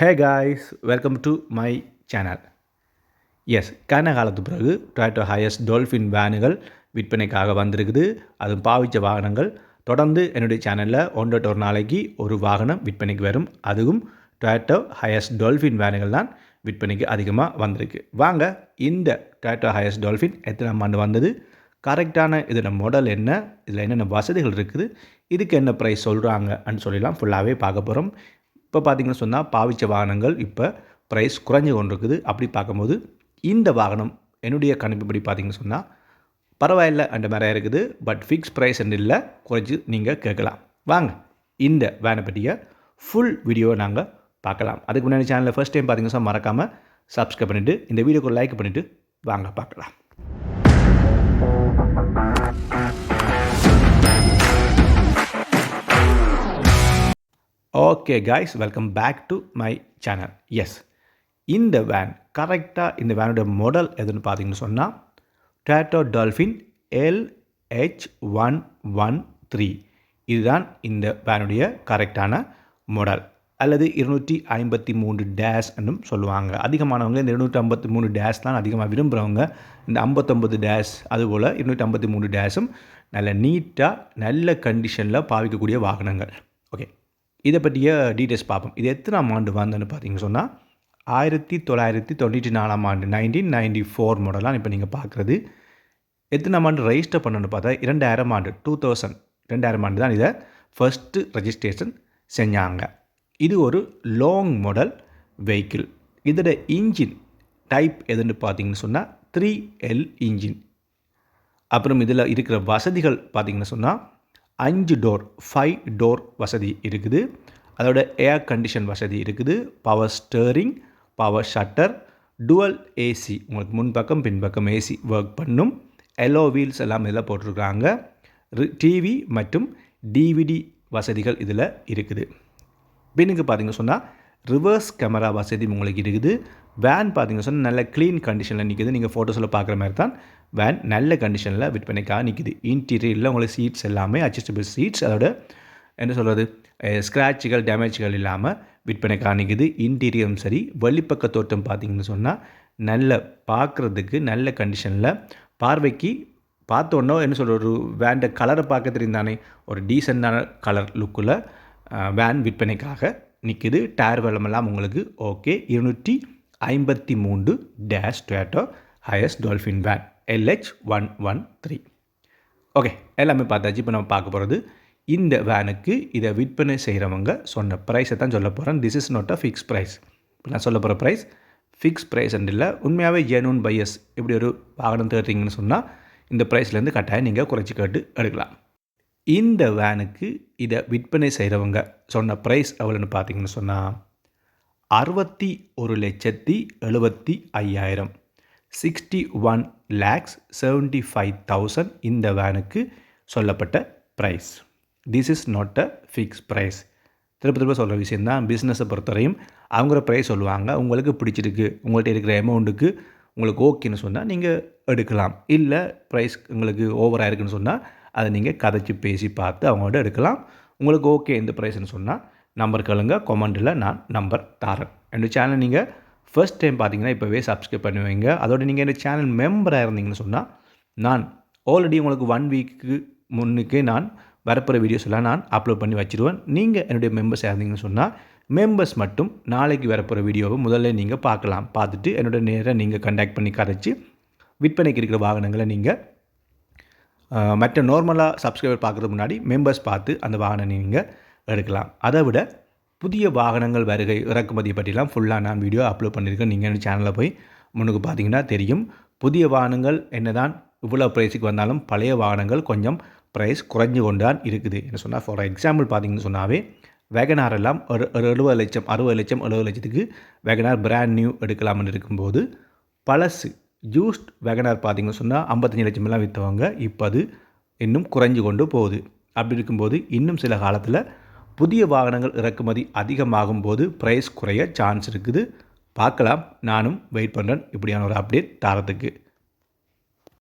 Hey guys welcome to my channel yes கன காலத்து பிறகு டொயட்டோ ஹையஸ்ட் டோல்ஃபின் வேனுகள் விற்பனைக்காக வந்திருக்குது. அதுவும் பாவிச்ச வாகனங்கள். தொடர்ந்து என்னுடைய சேனலில் ஒன்றரை ஒரு நாளைக்கு ஒரு வாகனம் விற்பனைக்கு வரும். அதுவும் டொயட்டோ ஹையஸ்ட் டோல்ஃபின் வேனுகள் தான் விற்பனைக்கு அதிகமாக வந்திருக்கு. வாங்க இந்த டொயட்டோ ஹையஸ்ட் டோல்ஃபின் எத்தனாம் ஆண்டு வந்தது? கரெக்டான இதோட மாடல் என்ன? இதில் என்னென்ன வசதிகள் இருக்குது? இதுக்கு என்ன ப்ரைஸ் சொல்கிறாங்கன்னு சொல்லிலாம் ஃபுல்லாகவே பார்க்க போகிறோம் இப்போ பார்த்தீங்கன்னு சொன்னால் பாவிச்ச வாகனங்கள் இப்போ ப்ரைஸ் குறைஞ்சு கொண்டு இருக்குது அப்படி பார்க்கும்போது இந்த வாகனம் என்னுடைய கணிப்புப்படி பார்த்தீங்கன்னு சொன்னால் பரவாயில்ல அந்த மாதிரி இருக்குது. பட் ஃபிக்ஸ் ப்ரைஸ் இல்லை குறைச்சி நீங்கள் கேட்கலாம். வாங்க இந்த வேனை பற்றிய ஃபுல் வீடியோவை நாங்கள் பார்க்கலாம். அதுக்கு முன்னாடி சேனலில் ஃபஸ்ட் டைம் பார்த்தீங்கன்னா சொன்னா மறக்காமல் சப்ஸ்கிரைப் பண்ணிவிட்டு இந்த வீடியோக்கு லைக் பண்ணிவிட்டு வாங்க பார்க்கலாம். Okay guys welcome back to my channel yes இந்த வேன் கரெக்டாக இந்த வேனோட மாடல் எதுன்னு பார்த்தீங்கன்னு சொன்னால் Toyota Dolphin LH one one three இதுதான் இந்த வேனுடைய கரெக்டான மாடல் அல்லது இருநூற்றி ஐம்பத்தி மூணு டேஷ் என்னும் சொல்லுவாங்க. அதிகமானவங்க இந்த இருநூற்றி ஐம்பத்தி மூணு டேஷ் தான் அதிகமாக விரும்புகிறவங்க இந்த ஐம்பத்தொம்பது டேஷ் அதுபோல் இருநூற்றி ஐம்பத்தி மூணு டேஷும் நல்ல நீட்டாக நல்ல கண்டிஷனில் பாவிக்கக்கூடிய வாகனங்கள். ஓகே இதை பற்றிய டீட்டெயில்ஸ் பார்ப்போம். இது எத்தனாம் ஆண்டு வந்ததுன்னு பார்த்தீங்கன்னு சொன்னால் ஆயிரத்தி தொள்ளாயிரத்தி தொண்ணூற்றி நாலாம் ஆண்டு நைன்டீன் நைன்டி ஃபோர் மாடலாம் இப்போ நீங்கள் பார்க்குறது. எத்தனாம் ஆண்டு ரெஜிஸ்டர் பண்ணணும்னு பார்த்தா இரண்டாயிரம் ஆண்டு டூ தௌசண்ட் ரெண்டாயிரம் ஆண்டு தான் இதை ஃபஸ்ட்டு ரெஜிஸ்ட்ரேஷன் செஞ்சாங்க. இது ஒரு லாங் மாடல் வெஹிக்கிள் இதோட இன்ஜின் டைப் எதுன்னு பார்த்தீங்கன்னு சொன்னால் த்ரீ எல் இன்ஜின் அப்புறம் இதில் இருக்கிற வசதிகள் பார்த்தீங்கன்னு சொன்னால் அஞ்சு டோர் ஃபைவ் டோர் வசதி இருக்குது. அதோட ஏர் கண்டிஷன் வசதி இருக்குது. Power steering power shutter dual AC உங்களுக்கு முன்பக்கம் பின்பக்கம் ஏசி ஒர்க் பண்ணும். எல்லோ வீல்ஸ் எல்லாம் இதில் போட்டிருக்காங்க. டிவி மற்றும் டிவிடி வசதிகள் இதில் இருக்குது. பின்னுக்கு பார்த்தீங்க சொன்னால் ரிவர்ஸ் கேமரா வசதி உங்களுக்கு இருக்குது. வேன் பார்த்தீங்க சொன்னால் நல்ல க்ளீன் கண்டிஷனில் நிற்குது நீங்கள் ஃபோட்டோஸில் பார்க்குற மாதிரி தான் வேன் நல்ல கண்டிஷனில் விற்பனைக்காக நிற்குது இன்டீரியரில் உங்களுக்கு சீட்ஸ் எல்லாமே அட்ஜஸ்டபிள் சீட்ஸ் அதோட என்ன சொல்கிறது ஸ்க்ராட்சுகள் டேமேஜ்கள் இல்லாமல் விற்பனை காணிக்குது இன்டீரியரும் சரி வெளிப்பக்க தோட்டம் பார்த்தீங்கன்னு சொன்னால் நல்ல பார்க்குறதுக்கு நல்ல கண்டிஷனில் பார்வைக்கு பார்த்தோன்னோ என்ன சொல்கிற ஒரு வேண்ட கலரை பார்க்க தெரிந்தானே ஒரு டீசெண்டான கலர் லுக்கில் வேன் விற்பனைக்காக நிற்குது டயர் வெள்ளமெல்லாம் உங்களுக்கு ஓகே. இருநூற்றி ஐம்பத்தி மூன்று dash Toyota Hiace Dolphin van LH one one three. Okay எல்லாமே பார்த்தாச்சு. இப்போ நம்ம பார்க்க போகிறது இந்த வேனுக்கு இதை விற்பனை செய்கிறவங்க சொன்ன ப்ரைஸை தான் சொல்ல போகிறேன் this is not a fix price இப்போ நான் சொல்ல போகிற ப்ரைஸ் ஃபிக்ஸ் ப்ரைஸ் இல்லை. உண்மையாகவே ஜெனூன் பையஸ் இப்படி ஒரு வாகனம் தேடுறீங்கன்னு சொன்னால் இந்த ப்ரைஸ்லேருந்து கட்டாயம் நீங்கள் குறைச்சி கேட்டு எடுக்கலாம். இந்த வேனுக்கு இதை விற்பனை செய்கிறவங்க சொன்ன ப்ரைஸ் எவ்வளோன்னு பார்த்தீங்கன்னு சொன்னால் அறுபத்தி ஒரு லட்சத்தி எழுபத்தி ஐயாயிரம். Sixty one lakhs seventy five thousand இந்த வேனுக்கு சொல்லப்பட்ட price this is not a fix price திருப்ப திருப்ப சொல்கிற விஷயந்தான் பிஸ்னஸை பொறுத்தவரையும் அவங்கள ப்ரைஸ் சொல்லுவாங்க. உங்களுக்கு பிடிச்சிருக்கு உங்கள்கிட்ட இருக்கிற அமௌண்ட்டுக்கு உங்களுக்கு ஓகேன்னு சொன்னால் நீங்கள் எடுக்கலாம். இல்லை ப்ரைஸ் உங்களுக்கு ஓவராக இருக்குன்னு சொன்னால் அதை நீங்கள் கதைச்சி பேசி பார்த்து அவங்கள்ட்ட எடுக்கலாம். உங்களுக்கு ஓகே இந்த ப்ரைஸ்னு சொன்னால் நம்பர் கேளுங்க. கொமெண்டில் நான் நம்பர் தரேன். என்னோடய சேனல் நீங்கள் ஃபர்ஸ்ட் டைம் பார்த்தீங்கன்னா இப்போவே சப்ஸ்கிரைப் பண்ணுவீங்க அதோட நீங்கள் இந்த சேனல் மெம்பராக இருந்தீங்கன்னு சொன்னால் நான் ஆல்ரெடி உங்களுக்கு ஒன் வீக்கு முன்னுக்கே நான் வரப்போகிற வீடியோஸ் எல்லாம் நான் அப்லோட் பண்ணி வச்சுருவேன். நீங்கள் என்னுடைய மெம்பர்ஸ் இருந்தீங்கன்னு சொன்னால் மெம்பர்ஸ் மட்டும் நாளைக்கு வரப்போகிற வீடியோவை முதல்ல நீங்கள் பார்க்கலாம். பார்த்துட்டு என்னோட நேராக நீங்கள் கண்டாக்ட் பண்ணி கரைச்சி விற்பனைக்கு இருக்கிற வாகனங்களை நீங்கள் மற்ற நார்மலாக சப்ஸ்கிரைபர் பார்க்குறதுக்கு முன்னாடி மெம்பர்ஸ் பார்த்து அந்த வாகனம் நீங்கள் எடுக்கலாம். அதை விட புதிய வாகனங்கள் வருகை இறக்குமதி பற்றிலாம் ஃபுல்லாக நான் வீடியோ அப்லோட் பண்ணியிருக்கேன். நீங்கள் சேனலில் போய் முன்னுக்கு பார்த்தீங்கன்னா தெரியும். புதிய வாகனங்கள் என்ன தான் இவ்வளோ ப்ரைஸுக்கு வந்தாலும் பழைய வாகனங்கள் கொஞ்சம் ப்ரைஸ் குறைஞ்சு கொண்டு தான் இருக்குது என்ன சொன்னால் ஃபார் எக்ஸாம்பிள் பார்த்தீங்கன்னு சொன்னாவே வேகனார் எல்லாம் ஒரு ஒரு எழுபது லட்சம் அறுபது லட்சம் எழுபது லட்சத்துக்கு வேகனார் பிராண்ட் நியூ எடுக்கலாம்னு இருக்கும்போது பழசு ஜூஸ்ட் வேகனார் பார்த்தீங்கன்னு சொன்னால் ஐம்பத்தஞ்சு லட்சமெல்லாம் விற்றவங்க இப்போ அது இன்னும் குறைஞ்சு கொண்டு போகுது. அப்படி இருக்கும்போது இன்னும் சில காலத்தில் புதிய வாகனங்கள் இறக்குமதி அதிகமாகும் போது ப்ரைஸ் குறைய சான்ஸ் இருக்குது. பார்க்கலாம். நானும் வெயிட் பண்ணுறேன் இப்படியான ஒரு அப்டேட் தரத்துக்கு.